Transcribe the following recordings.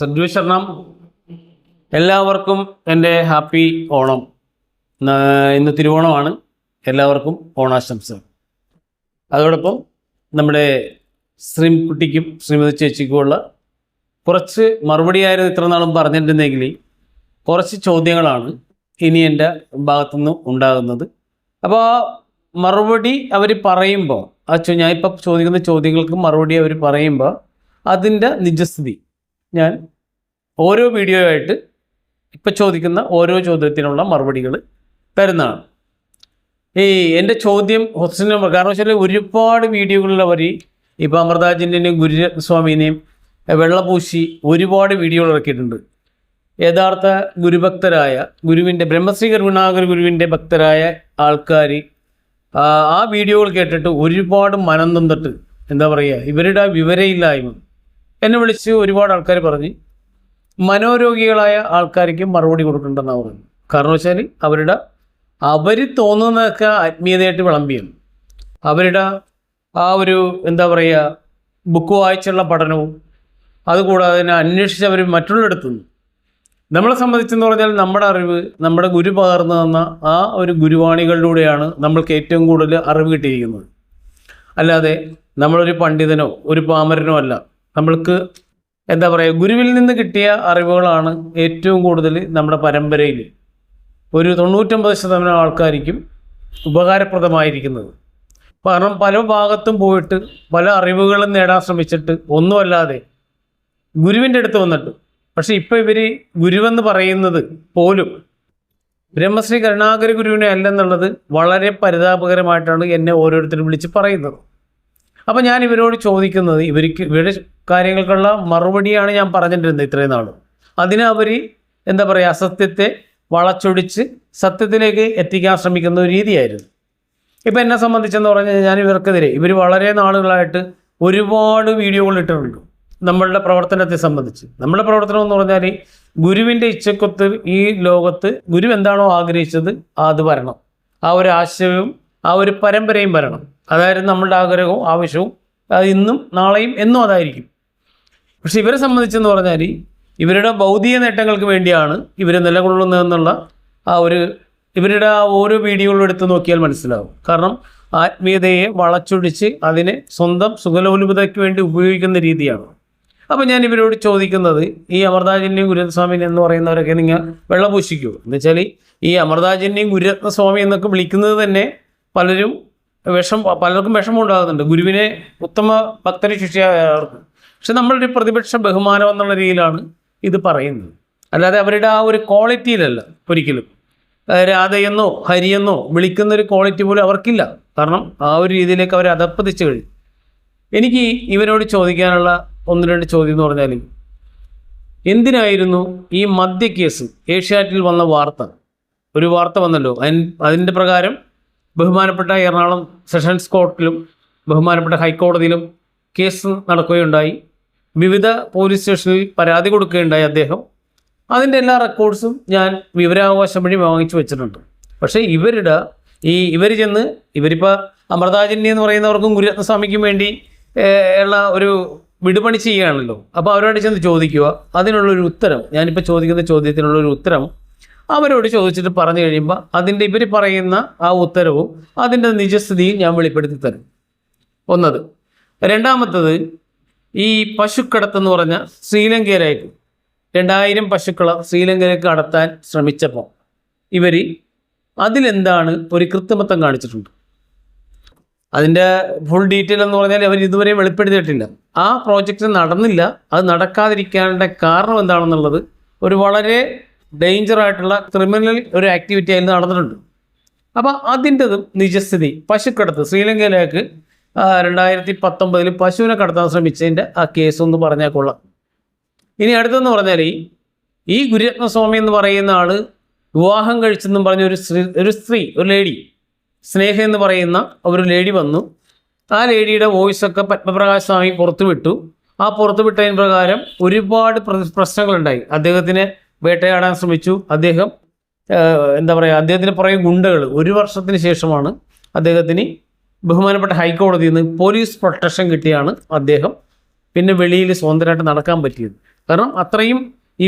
സദ്വിശരണം എല്ലാവർക്കും എന്റെ ഹാപ്പി ഓണം. ഇന്ന് തിരുവോണമാണ്. എല്ലാവർക്കും ഓണാശംസകൾ. അതോടൊപ്പം നമ്മുടെ ശ്രീകുട്ടിക്കും ശ്രീമതി ചേച്ചിക്കുമുള്ള കുറച്ച് മറുപടിയായിരുന്നു ഇത്ര നാളും പറഞ്ഞിട്ടുണ്ടെങ്കിൽ കുറച്ച് ചോദ്യങ്ങളാണ് ഇനി എന്റെ ഭാഗത്തുനിന്ന് ഉണ്ടാകുന്നത്. അപ്പോൾ മറുപടി അവർ പറയുമ്പോൾ ആ ഞാൻ ഇപ്പം ചോദിക്കുന്ന ചോദ്യങ്ങൾക്ക് മറുപടി അവർ പറയുമ്പോൾ അതിന്റെ നിജസ്ഥിതി ഞാൻ ഓരോ വീഡിയോ ആയിട്ട് ഇപ്പം ചോദിക്കുന്ന ഓരോ ചോദ്യത്തിനുള്ള മറുപടികൾ തരുന്നതാണ്. ഈ എന്റെ ചോദ്യം ഹൊസ്റ്റിന് കാരണം വെച്ചാൽ ഒരുപാട് വീഡിയോകളിൽ അവർ ഇപ്പം അമൃതാജിന്റെയും ഗുരുസ്വാമിനെയും വെള്ളപൂശി ഒരുപാട് വീഡിയോകൾ ഇറക്കിയിട്ടുണ്ട്. യഥാർത്ഥ ഗുരുഭക്തരായ ഗുരുവിന്റെ ബ്രഹ്മശ്രീ കരുണാകർ ഗുരുവിന്റെ ഭക്തരായ ആൾക്കാർ ആ വീഡിയോകൾ കേട്ടിട്ട് ഒരുപാട് മനം തന്നിട്ട് എന്താ പറയുക ഇവരുടെ വിവരയില്ലായ്മ എന്നെ വിളിച്ച് ഒരുപാട് ആൾക്കാർ പറഞ്ഞ് മനോരോഗികളായ ആൾക്കാർക്ക് മറുപടി കൊടുക്കണ്ടെന്നാണ് പറഞ്ഞു. കാരണം വെച്ചാൽ അവരുടെ അവർ തോന്നുന്നതൊക്കെ ആത്മീയതയായിട്ട് വിളമ്പിയാണ് അവരുടെ ആ ഒരു എന്താ പറയുക ബുക്ക് വായിച്ചുള്ള പഠനവും അതുകൂടാതെ തന്നെ അന്വേഷിച്ച് അവർ മറ്റുള്ളിടത്തുനിന്ന് നമ്മളെ സംബന്ധിച്ചെന്ന് പറഞ്ഞാൽ നമ്മുടെ അറിവ് നമ്മുടെ ഗുരു പകർന്നു തന്ന ആ ഒരു ഗുരുവാണികളിലൂടെയാണ് നമ്മൾക്ക് ഏറ്റവും കൂടുതൽ അറിവ് കിട്ടിയിരിക്കുന്നത്. അല്ലാതെ നമ്മളൊരു പണ്ഡിതനോ ഒരു പാമരനോ അല്ല. നമ്മൾക്ക് എന്താ പറയുക ഗുരുവിൽ നിന്ന് കിട്ടിയ അറിവുകളാണ് ഏറ്റവും കൂടുതൽ നമ്മുടെ പരമ്പരയിൽ. ഒരു തൊണ്ണൂറ്റൊമ്പത് ശതമാനം ആൾക്കാർക്കും ഉപകാരപ്രദമായിരിക്കുന്നത്. കാരണം പല ഭാഗത്തും പോയിട്ട് പല അറിവുകളും നേടാൻ ശ്രമിച്ചിട്ട് ഒന്നുമല്ലാതെ ഗുരുവിന്റെ അടുത്ത് വന്നിട്ട്. പക്ഷെ ഇപ്പം ഇവർ ഗുരുവെന്ന് പറയുന്നത് പോലും ബ്രഹ്മശ്രീ കരുണാകര ഗുരുവിനെ അല്ലെന്നുള്ളത് വളരെ പരിതാപകരമായിട്ടാണ് എന്നെ ഓരോരുത്തരും വിളിച്ച് പറയുന്നത്. അപ്പം ഞാൻ ഇവരോട് ചോദിക്കുന്നത് ഇവർക്ക് ഇവരുടെ കാര്യങ്ങൾക്കുള്ള മറുപടിയാണ് ഞാൻ പറഞ്ഞിട്ടിരുന്നത് ഇത്രയും നാളും. അതിന് അവർ എന്താ പറയുക അസത്യത്തെ വളച്ചൊടിച്ച് സത്യത്തിലേക്ക് എത്തിക്കാൻ ശ്രമിക്കുന്ന ഒരു രീതിയായിരുന്നു. ഇപ്പം എന്നെ സംബന്ധിച്ചെന്ന് പറഞ്ഞാൽ ഞാൻ ഇവർക്കെതിരെ ഇവർ വളരെ നാളുകളായിട്ട് ഒരുപാട് വീഡിയോകൾ ഇട്ടിട്ടുണ്ട് നമ്മളുടെ പ്രവർത്തനത്തെ സംബന്ധിച്ച്. നമ്മുടെ പ്രവർത്തനം എന്ന് പറഞ്ഞാൽ ഗുരുവിന്റെ ഇച്ഛക്കൊത്ത് ഈ ലോകത്ത് ഗുരു എന്താണോ ആഗ്രഹിച്ചത് അത് വരണം. ആ ഒരു ആശയവും ആ ഒരു പരമ്പരയും വരണം. അതായിരുന്നു നമ്മളുടെ ആഗ്രഹവും ആവശ്യവും. അത് ഇന്നും നാളെയും എന്നും അതായിരിക്കും. പക്ഷെ ഇവരെ സംബന്ധിച്ചെന്ന് പറഞ്ഞാൽ ഇവരുടെ ഭൗതിക നേട്ടങ്ങൾക്ക് വേണ്ടിയാണ് ഇവർ നിലകൊള്ളുന്നതെന്നുള്ള ആ ഒരു ഇവരുടെ ആ ഓരോ വീഡിയോകളും എടുത്ത് നോക്കിയാൽ മനസ്സിലാവും. കാരണം ആത്മീയതയെ വളച്ചൊടിച്ച് അതിനെ സ്വന്തം സുഖലോലുപതയ്ക്ക് വേണ്ടി ഉപയോഗിക്കുന്ന രീതിയാണ്. അപ്പോൾ ഞാൻ ഇവരോട് ചോദിക്കുന്നത് ഈ അമൃതാജന്യം ഗുരുസ്വാമി എന്ന് പറയുന്നവരൊക്കെ നിങ്ങൾ വെള്ളപൂശിക്കൂ എന്ന് വെച്ചാൽ ഈ അമൃതാജന്യം ഗുരുരത്നസ്വാമി എന്നൊക്കെ വിളിക്കുന്നത് തന്നെ പലരും വിഷം പലർക്കും വിഷമം ഉണ്ടാകുന്നുണ്ട് ഗുരുവിനെ ഉത്തമ ഭക്തരെ ശിഷ്യർക്ക് പക്ഷെ നമ്മളൊരു പ്രതിപക്ഷ ബഹുമാനം എന്നുള്ള രീതിയിലാണ് ഇത് പറയുന്നത്. അല്ലാതെ അവരുടെ ആ ഒരു ക്വാളിറ്റിയിലല്ല ഒരിക്കലും. രാധയെന്നോ ഹരിയെന്നോ വിളിക്കുന്ന ഒരു ക്വാളിറ്റി പോലും അവർക്കില്ല. കാരണം ആ ഒരു രീതിയിലേക്ക് അവർ അതപ്പതിച്ചു കഴിഞ്ഞു. എനിക്ക് ഇവരോട് ചോദിക്കാനുള്ള ഒന്ന് രണ്ട് ചോദ്യം എന്ന് പറഞ്ഞാൽ എന്തിനായിരുന്നു ഈ മദ്യ കേസ് ഏഷ്യാറ്റിൽ വന്ന വാർത്ത? ഒരു വാർത്ത വന്നല്ലോ. അതിന്റെ പ്രകാരം ബഹുമാനപ്പെട്ട എറണാകുളം സെഷൻസ് കോർട്ടിലും ബഹുമാനപ്പെട്ട ഹൈക്കോടതിയിലും കേസ് നടക്കുകയുണ്ടായി. വിവിധ പോലീസ് സ്റ്റേഷനിൽ പരാതി കൊടുക്കുകയുണ്ടായി അദ്ദേഹം. അതിന്റെ എല്ലാ റെക്കോർഡ്സും ഞാൻ വിവരാവകാശം വഴി വാങ്ങിച്ചു വെച്ചിട്ടുണ്ട്. പക്ഷേ ഇവരുടെ ഈ ഇവർ ചെന്ന് ഇവരിപ്പോൾ അമൃതാജന്യ എന്ന് പറയുന്നവർക്കും ഗുരുരത്നസ്വാമിക്കും വേണ്ടി ഉള്ള ഒരു വിടുപണി ചെയ്യുകയാണല്ലോ. അപ്പോൾ അവരോട് ചെന്ന് ചോദിക്കുക. അതിനുള്ളൊരു ഉത്തരം ഞാനിപ്പോൾ ചോദിക്കുന്ന ചോദ്യത്തിനുള്ളൊരു ഉത്തരം അവരോട് ചോദിച്ചിട്ട് പറഞ്ഞു കഴിയുമ്പോൾ അതിന്റെ ഇവർ പറയുന്ന ആ ഉത്തരവും അതിന്റെ നിജസ്ഥിതിയും ഞാൻ വെളിപ്പെടുത്തി തരും. ഒന്നത്. രണ്ടാമത്തത് ഈ പശുക്കടത്തെന്ന് പറഞ്ഞ ശ്രീലങ്കയിലേക്ക് രണ്ടായിരം പശുക്കളെ ശ്രീലങ്കയിലേക്ക് കടത്താൻ ശ്രമിച്ചപ്പോൾ ഇവർ അതിലെന്താണ് ഒരു കൃത്രിമത്വം കാണിച്ചിട്ടുണ്ട്? അതിന്റെ ഫുൾ ഡീറ്റെയിൽ എന്ന് പറഞ്ഞാൽ അവർ ഇതുവരെ വെളിപ്പെടുത്തിയിട്ടില്ല. ആ പ്രോജക്റ്റ് നടന്നില്ല. അത് നടക്കാതിരിക്കാനുള്ള കാരണം എന്താണെന്നുള്ളത് ഒരു വളരെ ഡേഞ്ചർ ആയിട്ടുള്ള ക്രിമിനൽ ഒരു ആക്ടിവിറ്റി അതിൽ നടന്നിട്ടുണ്ട്. അപ്പോൾ അതിന്റെതും നിജസ്ഥിതി. പശുക്കടത്ത് ശ്രീലങ്കയിലേക്ക് രണ്ടായിരത്തി പത്തൊമ്പതിൽ പശുവിനെ കടത്താൻ ശ്രമിച്ചതിന്റെ ആ കേസ് ഒന്ന് പറഞ്ഞാൽ കൊള്ളാം. ഇനി അടുത്തെന്ന് പറഞ്ഞാൽ ഈ ഗുരുരത്നസ്വാമി എന്ന് പറയുന്ന ആൾ വിവാഹം കഴിച്ചെന്നും പറഞ്ഞ ഒരു സ്ത്രീ ഒരു സ്ത്രീ ഒരു ലേഡി സ്നേഹ എന്ന് പറയുന്ന ഒരു ലേഡി വന്നു. ആ ലേഡിയുടെ വോയിസൊക്കെ പത്മപ്രകാശ് സ്വാമി പുറത്തുവിട്ടു. ആ പുറത്തുവിട്ടതിന് പ്രകാരം ഒരുപാട് പ്ര- പ്രശ്നങ്ങളുണ്ടായി. അദ്ദേഹത്തിനെ വേട്ടയാടാൻ ശ്രമിച്ചു. അദ്ദേഹം എന്താ പറയുക അദ്ദേഹത്തിന് പുറകെ ഗുണ്ടകൾ ഒരു വർഷത്തിന് ശേഷമാണ് അദ്ദേഹത്തിന് ബഹുമാനപ്പെട്ട ഹൈക്കോടതിയിൽ നിന്ന് പോലീസ് പ്രൊട്ടക്ഷൻ കിട്ടിയാണ് അദ്ദേഹം പിന്നെ വെളിയിൽ സ്വതന്ത്രമായിട്ട് നടക്കാൻ പറ്റിയത്. കാരണം അത്രയും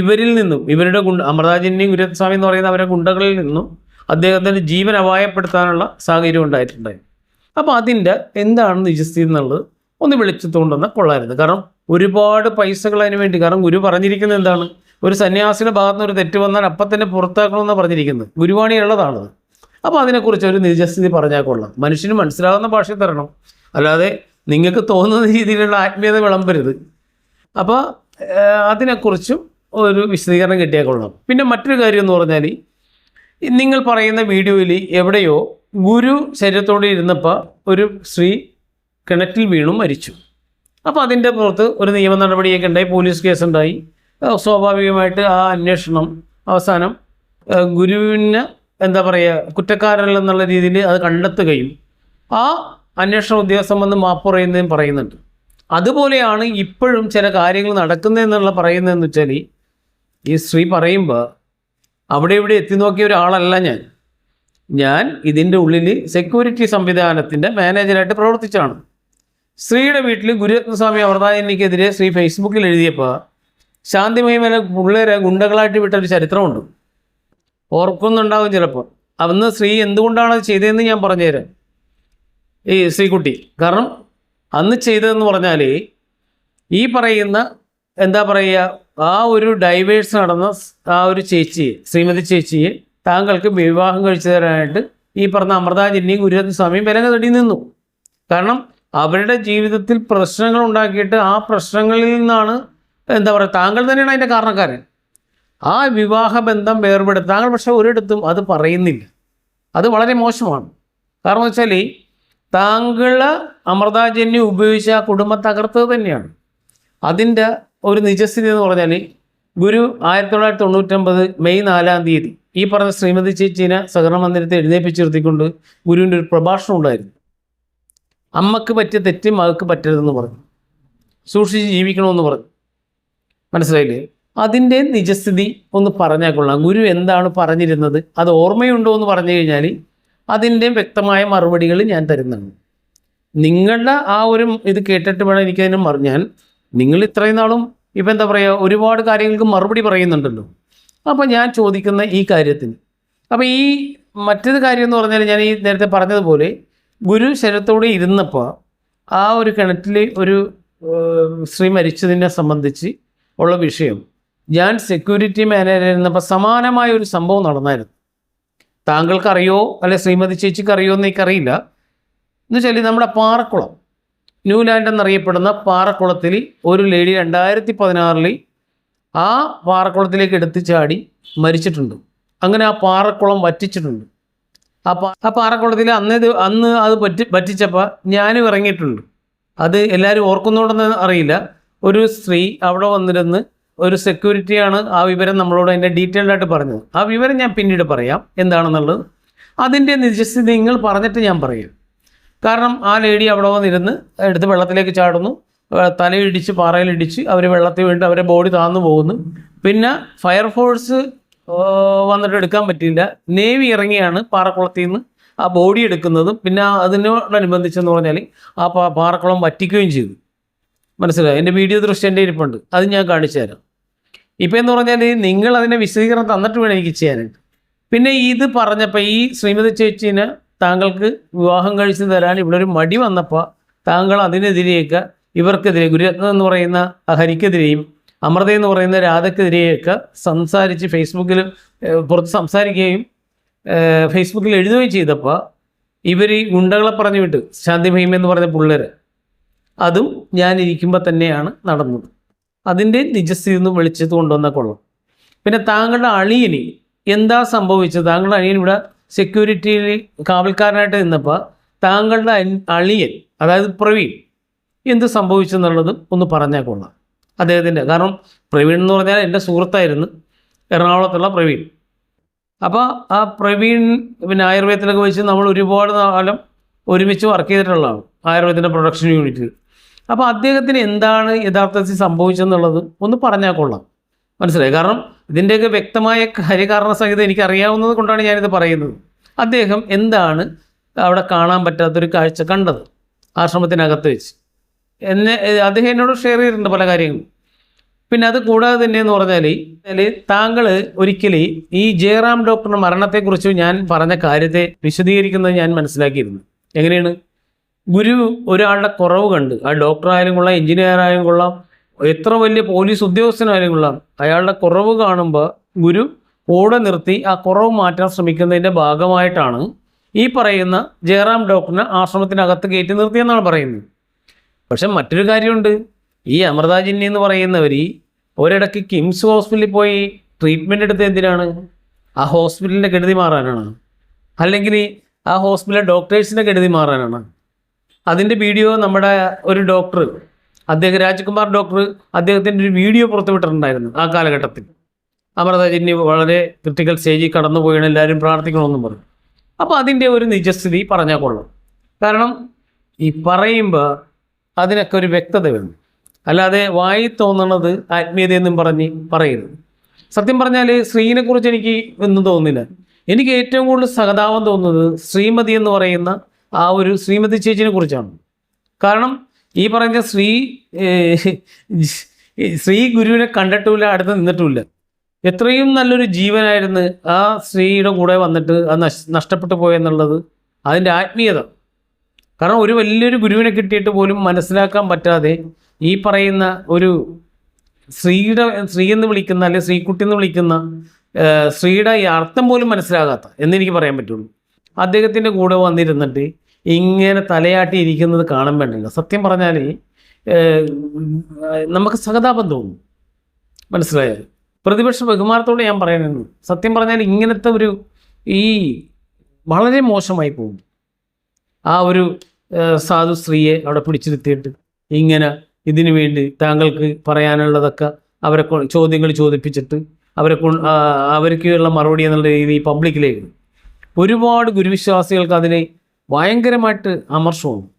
ഇവരിൽ നിന്നും ഇവരുടെ ഗുണ്ട അമൃതാജന്യം ഗുരുസ്വാമി എന്ന് പറയുന്ന അവരുടെ ഗുണ്ടകളിൽ നിന്നും അദ്ദേഹത്തിന്റെ ജീവൻ അപായപ്പെടുത്താനുള്ള സാഹചര്യം ഉണ്ടായിട്ടുണ്ടായി. അപ്പോൾ അതിന്റെ എന്താണ് നിജസ്ഥിതി എന്നുള്ളത് ഒന്ന് വിളിച്ചു വിളിച്ചെത്തുകൊണ്ടുവന്നാൽ കൊള്ളായിരുന്നു കാരണം ഒരുപാട് പൈസകൾ അതിന് വേണ്ടി കാരണം ഗുരു പറഞ്ഞിരിക്കുന്നത് എന്താണ്? ഒരു സന്യാസിയുടെ ഭാഗത്ത് നിന്ന് ഒരു തെറ്റ് വന്നാൽ അപ്പം തന്നെ പുറത്താക്കണമെന്നാണ് പറഞ്ഞിരിക്കുന്നത്. ഗുരുവാണിയുള്ളതാണത്. അപ്പോൾ അതിനെക്കുറിച്ച് ഒരു നിജസ്ഥിതി പറഞ്ഞാൽ കൊള്ളാം. മനുഷ്യന് മനസ്സിലാകുന്ന ഭാഷയിൽ തരണം. അല്ലാതെ നിങ്ങൾക്ക് തോന്നുന്ന രീതിയിലുള്ള ആത്മീയത വിളമ്പരുത്. അപ്പോൾ അതിനെക്കുറിച്ചും ഒരു വിശദീകരണം കിട്ടിയാൽ കൊള്ളാം. പിന്നെ മറ്റൊരു കാര്യം എന്ന് പറഞ്ഞാൽ നിങ്ങൾ പറയുന്ന വീഡിയോയിൽ എവിടെയോ ഗുരു ശരീരത്തോടെ ഇരുന്നപ്പോൾ ഒരു സ്ത്രീ കിണറ്റിൽ വീണും മരിച്ചു. അപ്പോൾ അതിന്റെ പുറത്ത് ഒരു നിയമ നടപടിയൊക്കെ ഉണ്ടായി പോലീസ് കേസുണ്ടായി. സ്വാഭാവികമായിട്ട് ആ അന്വേഷണം അവസാനം ഗുരുവിന് എന്താ പറയുക കുറ്റക്കാരനല്ലെന്നുള്ള രീതിയിൽ അത് കണ്ടെത്തുകയും ആ അന്വേഷണ ഉദ്യോഗസ്ഥൻ വന്ന് മാപ്പ് പറയുന്നതും പറയുന്നുണ്ട്. അതുപോലെയാണ് ഇപ്പോഴും ചില കാര്യങ്ങൾ നടക്കുന്നതെന്നുള്ള പറയുന്നതെന്ന് വെച്ചാൽ ഈ സ്ത്രീ പറയുമ്പോൾ അവിടെ ഇവിടെ എത്തി നോക്കിയ ഒരാളല്ല ഞാൻ. ഞാൻ ഇതിന്റെ ഉള്ളിൽ സെക്യൂരിറ്റി സംവിധാനത്തിന്റെ മാനേജറായിട്ട് പ്രവർത്തിച്ചാണ് സ്ത്രീയുടെ വീട്ടിൽ ഗുരുരത്നസ്വാമി അവർദാനിക്കെതിരെ സ്ത്രീ ഫേസ്ബുക്കിൽ എഴുതിയപ്പോൾ ശാന്തിമയമല പിള്ളേരെ ഗുണ്ടകളായിട്ട് വിട്ട ഒരു ചരിത്രമുണ്ട്. ഓർക്കുന്നുണ്ടാവും ചിലപ്പോൾ. അന്ന് സ്ത്രീ എന്തുകൊണ്ടാണ് അത് ചെയ്തതെന്ന് ഞാൻ പറഞ്ഞുതരാം. ഈ ശ്രീകുട്ടി. കാരണം അന്ന് ചെയ്തതെന്ന് പറഞ്ഞാൽ ഈ പറയുന്ന എന്താ പറയുക ആ ഒരു ഡൈവേഴ്സ് നടന്ന ആ ഒരു ചേച്ചിയെ ശ്രീമതി ചേച്ചിയെ താങ്കൾക്ക് വിവാഹം കഴിച്ചു തരാനായിട്ട് ഈ പറഞ്ഞ അമൃതാജന്യം ഗുരുരത്ന സ്വാമിയും വിലങ്ങ തടി നിന്നു. കാരണം അവരുടെ ജീവിതത്തിൽ പ്രശ്നങ്ങൾ ഉണ്ടാക്കിയിട്ട് ആ പ്രശ്നങ്ങളിൽ നിന്നാണ് എന്താ പറയുക താങ്കൾ തന്നെയാണ് അതിന്റെ കാരണക്കാരൻ. ആ വിവാഹ ബന്ധം വേർപെടുത്തി താങ്കൾ പക്ഷേ ഒരിടത്തും അത് പറയുന്നില്ല. അത് വളരെ മോശമാണ്. കാരണം വെച്ചാൽ താങ്കൾ അമൃതാജന്യം ഉപയോഗിച്ച ആ കുടുംബം തകർത്തത് തന്നെയാണ്. അതിന്റെ ഒരു നിജസ്ഥിതി എന്ന് പറഞ്ഞാൽ ഗുരു ആയിരത്തി തൊള്ളായിരത്തി തൊണ്ണൂറ്റൊമ്പത് മെയ് നാലാം തീയതി ഈ പറഞ്ഞ ശ്രീമതി ചേച്ചീനെ സഹകരണ മന്ദിരത്തെ എഴുന്നേപ്പിച്ചിരുത്തിക്കൊണ്ട് ഗുരുവിന്റെ ഒരു പ്രഭാഷണം ഉണ്ടായിരുന്നു. അമ്മയ്ക്ക് പറ്റിയ തെറ്റ് മകൾക്ക് പറ്റരുതെന്ന് പറഞ്ഞു. സൂക്ഷിച്ച് ജീവിക്കണമെന്ന് പറഞ്ഞു. മനസ്സിലായില്ലേ? അതിന്റെ നിജസ്ഥിതി ഒന്ന് പറഞ്ഞാൽ കൊള്ളാം. ഗുരു എന്താണ് പറഞ്ഞിരുന്നത്? അത് ഓർമ്മയുണ്ടോ എന്ന് പറഞ്ഞു കഴിഞ്ഞാൽ അതിന്റെ വ്യക്തമായ മറുപടികൾ ഞാൻ തരുന്നുണ്ട് നിങ്ങളുടെ ആ ഒരു ഇത് കേട്ടിട്ട് വേണം എനിക്കതിന് പറഞ്ഞാൽ നിങ്ങൾ ഇത്രയും നാളും ഇപ്പം എന്താ പറയുക ഒരുപാട് കാര്യങ്ങൾക്ക് മറുപടി പറയുന്നുണ്ടല്ലോ. അപ്പോൾ ഞാൻ ചോദിക്കുന്ന ഈ കാര്യത്തിന്. അപ്പോൾ ഈ മറ്റൊരു കാര്യം എന്ന് പറഞ്ഞാൽ ഞാൻ ഈ നേരത്തെ പറഞ്ഞതുപോലെ ഗുരു ശരത്തോടെ ഇരുന്നപ്പോൾ ആ ഒരു കിണറ്റിൽ ഒരു സ്ത്രീ മരിച്ചതിനെ സംബന്ധിച്ച് ഉള്ള വിഷയം. ഞാൻ സെക്യൂരിറ്റി മാനേജർ ഇരുന്നപ്പോൾ സമാനമായ ഒരു സംഭവം നടന്നായിരുന്നു. താങ്കൾക്കറിയോ? അല്ലെ ശ്രീമതി ചേച്ചിക്ക് അറിയോ എന്ന് എനിക്കറിയില്ല. എന്ന് വെച്ചാൽ നമ്മുടെ പാറക്കുളം ന്യൂലാൻഡ് എന്നറിയപ്പെടുന്ന പാറക്കുളത്തിൽ ഒരു ലേഡി രണ്ടായിരത്തി പതിനാറിൽ ആ പാറക്കുളത്തിലേക്ക് എടുത്ത് ചാടി മരിച്ചിട്ടുണ്ട്. അങ്ങനെ ആ പാറക്കുളം വറ്റിച്ചിട്ടുണ്ട്. ആ ആ പാറക്കുളത്തിൽ അന്ന് അന്ന് അത് പറ്റി പറ്റിച്ചപ്പോൾ ഞാനും ഇറങ്ങിയിട്ടുണ്ട്. അത് എല്ലാവരും ഓർക്കുന്നുണ്ടെന്ന് അറിയില്ല. ഒരു സ്ത്രീ അവിടെ വന്നിരുന്ന് ഒരു സെക്യൂരിറ്റിയാണ് ആ വിവരം നമ്മളോട് അതിന്റെ ഡീറ്റെയിൽഡ് ആയിട്ട് പറഞ്ഞത്. ആ വിവരം ഞാൻ പിന്നീട് പറയാം. എന്താണെന്നുള്ളത്? അതിന്റെ നിജസ്ഥിതി നിങ്ങൾ പറഞ്ഞിട്ട് ഞാൻ പറയും. കാരണം ആ ലേഡി അവിടെ വന്നിരുന്ന് എടുത്ത് വെള്ളത്തിലേക്ക് ചാടുന്നു. തലയിടിച്ച് പാറയിലിടിച്ച് അവർ വെള്ളത്തിൽ വീണ്ട് അവരെ ബോഡി താന്നു പോകുന്നു. പിന്നെ ഫയർഫോഴ്സ് വന്നിട്ട് എടുക്കാൻ പറ്റിയില്ല. നേവി ഇറങ്ങിയാണ് പാറക്കുളത്തിൽ നിന്ന് ആ ബോഡി എടുക്കുന്നതും. പിന്നെ അതിനോടനുബന്ധിച്ചെന്ന് പറഞ്ഞാൽ ആ പാറക്കുളം വറ്റിക്കുകയും ചെയ്തു. മനസ്സിലായി? എന്റെ വീഡിയോ ദൃശ്യം എന്റെ ഇരിപ്പുണ്ട്. അത് ഞാൻ കാണിച്ചു തരാം. ഇപ്പം എന്ന് പറഞ്ഞാൽ നിങ്ങൾ അതിനെ വിശദീകരണം തന്നിട്ട് വേണം എനിക്ക് ചെയ്യാനായിട്ട്. പിന്നെ ഇത് പറഞ്ഞപ്പോൾ ഈ ശ്രീമതി ചേച്ചീനെ താങ്കൾക്ക് വിവാഹം കഴിച്ചു തരാൻ ഇവിടെ ഒരു മടി വന്നപ്പോൾ താങ്കൾ അതിനെതിരെയൊക്കെ ഇവർക്കെതിരെ ഗുരുരത്നം എന്ന് പറയുന്ന ഹരിക്കെതിരെയും അമൃത എന്ന് പറയുന്ന രാധക്കെതിരെയൊക്കെ സംസാരിച്ച് ഫേസ്ബുക്കിൽ പുറത്ത് സംസാരിക്കുകയും ഫേസ്ബുക്കിൽ എഴുതുകയും ചെയ്തപ്പോൾ ഇവർ ഈ ഗുണ്ടകളെ പറഞ്ഞു വിട്ട്. ശാന്തി മഹിമ എന്ന് പറഞ്ഞ പിള്ളേർ അതും ഞാൻ ഇരിക്കുമ്പോൾ തന്നെയാണ് നടന്നത്. അതിന്റെ നിജസ്ഥിതി ഒന്ന് വിളിച്ചത് കൊണ്ടുവന്ന കൊള്ളാം. പിന്നെ താങ്കളുടെ അളിയന് എന്താ സംഭവിച്ചത്? താങ്കളുടെ അളിയൻ ഇവിടെ സെക്യൂരിറ്റിയിൽ കാവൽക്കാരനായിട്ട് നിന്നപ്പോൾ താങ്കളുടെ അളിയൻ അതായത് പ്രവീൺ എന്ത് സംഭവിച്ചെന്നുള്ളതും ഒന്ന് പറഞ്ഞാൽ കൊള്ളാം. അദ്ദേഹത്തിന്റെ കാരണം പ്രവീൺ എന്ന് പറഞ്ഞാൽ എന്റെ സുഹൃത്തായിരുന്നു എറണാകുളത്തുള്ള പ്രവീൺ. അപ്പോൾ ആ പ്രവീൺ പിന്നെ ആയുർവേദത്തിലൊക്കെ വെച്ച് നമ്മൾ ഒരുപാട് കാലം ഒരുമിച്ച് വർക്ക് ചെയ്തിട്ടുള്ളതാണ് ആയുർവേദത്തിന്റെ പ്രൊഡക്ഷൻ യൂണിറ്റിൽ അപ്പോൾ അദ്ദേഹത്തിന് എന്താണ് യഥാർത്ഥത്തിൽ സംഭവിച്ചെന്നുള്ളത് ഒന്ന് പറഞ്ഞാൽ കൊള്ളാം. മനസ്സിലായി? കാരണം ഇതിന്റെയൊക്കെ വ്യക്തമായ കാര്യകാരണ സഹിതം എനിക്ക് അറിയാവുന്നത് കൊണ്ടാണ് ഞാനിത് പറയുന്നത്. അദ്ദേഹം എന്താണ് അവിടെ കാണാൻ പറ്റാത്തൊരു കാഴ്ച കണ്ടത് ആശ്രമത്തിനകത്ത് വെച്ച്. എന്നെ അദ്ദേഹം എന്നോട് ഷെയർ ചെയ്തിട്ടുണ്ട് പല കാര്യങ്ങളും. പിന്നെ അത് കൂടാതെ തന്നെ എന്ന് പറഞ്ഞാൽ താങ്കൾ ഒരിക്കൽ ഈ ജയറാം ഡോക്ടറുടെ മരണത്തെക്കുറിച്ച് ഞാൻ പറഞ്ഞ കാര്യത്തെ വിശദീകരിക്കുന്നത് ഞാൻ മനസ്സിലാക്കിയിരുന്നു. എങ്ങനെയാണ്? ഗുരു ഒരാളുടെ കുറവ് കണ്ട് ആ ഡോക്ടർ ആയാലും കൊള്ളാം എഞ്ചിനീയർ ആയാലും കൊള്ളാം എത്ര വലിയ പോലീസ് ഉദ്യോഗസ്ഥനായാലും കൊള്ളാം അയാളുടെ കുറവ് കാണുമ്പോൾ ഗുരു കൂടെ നിർത്തി ആ കുറവ് മാറ്റാൻ ശ്രമിക്കുന്നതിന്റെ ഭാഗമായിട്ടാണ് ഈ പറയുന്ന ജയറാം ഡോക്ടറിനെ ആശ്രമത്തിനകത്ത് കയറ്റി നിർത്തിയെന്നാണ് പറയുന്നത്. പക്ഷെ മറ്റൊരു കാര്യമുണ്ട്. ഈ അമൃതാജിന്നി എന്ന് പറയുന്നവർ ഒരിടയ്ക്ക് കിംസ് ഹോസ്പിറ്റലിൽ പോയി ട്രീറ്റ്മെന്റ് എടുത്ത് എന്തിനാണ്? ആ ഹോസ്പിറ്റലിന്റെ കെടുതി മാറാനാണ്. അല്ലെങ്കിൽ ആ ഹോസ്പിറ്റലിലെ ഡോക്ടേഴ്സിന്റെ കെടുതി മാറാനാണ്. അതിന്റെ വീഡിയോ നമ്മുടെ ഒരു ഡോക്ടർ അദ്ദേഹം രാജ്കുമാർ ഡോക്ടർ അദ്ദേഹത്തിന്റെ ഒരു വീഡിയോ പുറത്തുവിട്ടിട്ടുണ്ടായിരുന്നു ആ കാലഘട്ടത്തിൽ. അമൃത ജിന്നി വളരെ ക്രിട്ടിക്കൽ സ്റ്റേജിൽ കടന്നു പോയാണ് എല്ലാവരും പ്രാർത്ഥിക്കണമെന്നും പറഞ്ഞു. അപ്പോൾ അതിന്റെ ഒരു നിജസ്ഥിതി പറഞ്ഞാൽ കൊള്ളാം. കാരണം ഈ പറയുമ്പോൾ അതിനൊക്കെ ഒരു വ്യക്തത വേണം. അല്ലാതെ വായി തോന്നണത് ആത്മീയതയെന്നും പറഞ്ഞ് പറയരുത്. സത്യം പറഞ്ഞാൽ ശ്രീനെക്കുറിച്ച് എനിക്ക് ഒന്നും തോന്നുന്നില്ല. എനിക്ക് ഏറ്റവും കൂടുതൽ സഹതാപം തോന്നുന്നത് ശ്രീമതി എന്ന് പറയുന്ന ആ ഒരു ശ്രീമതി ചേച്ചിനെ കുറിച്ചാണ്. കാരണം ഈ പറഞ്ഞ ശ്രീ ശ്രീ ഗുരുവിനെ കണ്ടിട്ടുമില്ല അടുത്ത് നിന്നിട്ടുമില്ല. എത്രയും നല്ലൊരു ജീവനായിരുന്നു ആ സ്ത്രീയുടെ കൂടെ വന്നിട്ട് അത് നഷ് നഷ്ടപ്പെട്ടു പോയെന്നുള്ളത് അതിന്റെ ആത്മീയത. കാരണം ഒരു വലിയൊരു ഗുരുവിനെ കിട്ടിയിട്ട് പോലും മനസ്സിലാക്കാൻ പറ്റാതെ ഈ പറയുന്ന ഒരു സ്ത്രീയുടെ സ്ത്രീ എന്ന് വിളിക്കുന്ന അല്ലെങ്കിൽ സ്ത്രീക്കുട്ടി എന്ന് വിളിക്കുന്ന സ്ത്രീയുടെ ഈ അർത്ഥം പോലും മനസ്സിലാകാത്ത എന്നെനിക്ക് പറയാൻ പറ്റുള്ളൂ. അദ്ദേഹത്തിന്റെ കൂടെ വന്നിരുന്നിട്ട് ഇങ്ങനെ തലയാട്ടി ഇരിക്കുന്നത് കാണാൻ വേണ്ടില്ല. സത്യം പറഞ്ഞാൽ നമുക്ക് സഹതാപം തോന്നും. മനസ്സിലായോ? പ്രതിപക്ഷ ബഹുമാനത്തോടെ ഞാൻ പറയുന്നത് സത്യം പറഞ്ഞാൽ ഇങ്ങനത്തെ ഒരു ഈ വളരെ മോശമായി പോകും. ആ ഒരു സാധു സ്ത്രീയെ അവിടെ പിടിച്ചിരുത്തിയിട്ട് ഇങ്ങനെ ഇതിനു വേണ്ടി താങ്കൾക്ക് പറയാനുള്ളതൊക്കെ അവരെ ചോദ്യങ്ങൾ ചോദിപ്പിച്ചിട്ട് അവരെ അവർക്കുള്ള മറുപടി എന്നുള്ള രീതിയിൽ പബ്ലിക്കിലേക്ക് ഒരുപാട് ഗുരുവിശ്വാസികൾക്ക് അതിനെ ഭയങ്കരമായിട്ട് അമർഷവും.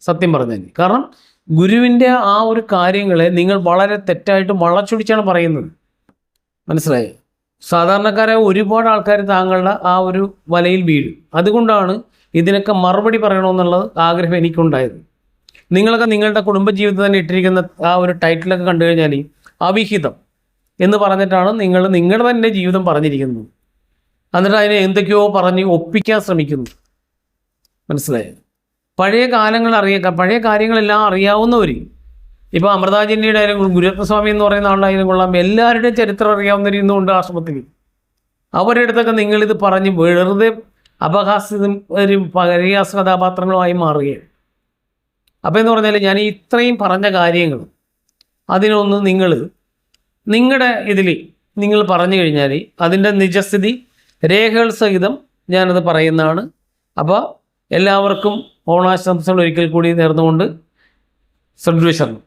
സത്യം പറഞ്ഞു കാരണം ഗുരുവിന്റെ ആ ഒരു കാര്യങ്ങളെ നിങ്ങൾ വളരെ തെറ്റായിട്ട് വളച്ചൊടിച്ചാണ് പറയുന്നത്. മനസ്സിലായി? സാധാരണക്കാരായ ഒരുപാട് ആൾക്കാർ താങ്കളുടെ ആ ഒരു വലയിൽ വീഴും. അതുകൊണ്ടാണ് ഇതിനൊക്കെ മറുപടി പറയണമെന്നുള്ളത് ആഗ്രഹം എനിക്കുണ്ടായത്. നിങ്ങളൊക്കെ നിങ്ങളുടെ കുടുംബജീവിതത്തിൽ തന്നെ ഇട്ടിരിക്കുന്ന ആ ഒരു ടൈറ്റിലൊക്കെ കണ്ടു കഴിഞ്ഞാൽ അവിഹിതം എന്ന് പറഞ്ഞിട്ടാണ് നിങ്ങൾ നിങ്ങളുടെ തന്നെ ജീവിതം പറഞ്ഞിരിക്കുന്നത്. എന്നിട്ട് അതിനെ എന്തൊക്കെയോ പറഞ്ഞ് ഒപ്പിക്കാൻ ശ്രമിക്കുന്നു. മനസ്സിലായോ പഴയ കാലങ്ങൾ അറിയ പഴയ കാര്യങ്ങളെല്ലാം അറിയാവുന്നവർ ഇപ്പോൾ അമൃതാജന്യയുടെ ആയാലും ഗുരുത്വസ്വാമി എന്ന് പറയുന്ന ആളായാലും കൊള്ളാം. എല്ലാവരുടെയും ചരിത്രം അറിയാവുന്നവർ ഇന്നുണ്ട് ആശ്രമത്തിൽ അവരുടെ അടുത്തൊക്കെ നിങ്ങളിത് പറഞ്ഞ് വെറുതെ അപഹാസ്യതും ഒരു പരിഹാസ കഥാപാത്രങ്ങളുമായി മാറുകയാണ്. അപ്പോൾ എന്ന് പറഞ്ഞാൽ ഞാൻ ഇത്രയും പറഞ്ഞ കാര്യങ്ങൾ അതിനൊന്ന് നിങ്ങൾ നിങ്ങളുടെ ഇതിൽ നിങ്ങൾ പറഞ്ഞു കഴിഞ്ഞാൽ അതിന്റെ നിജസ്ഥിതി രേഖകൾ സഹിതം ഞാനത് പറയുന്നതാണ്. അപ്പോൾ എല്ലാവർക്കും ഓണാശംസകൾ ഒരിക്കൽ കൂടി നേർന്നുകൊണ്ട് സദ്വിശരണം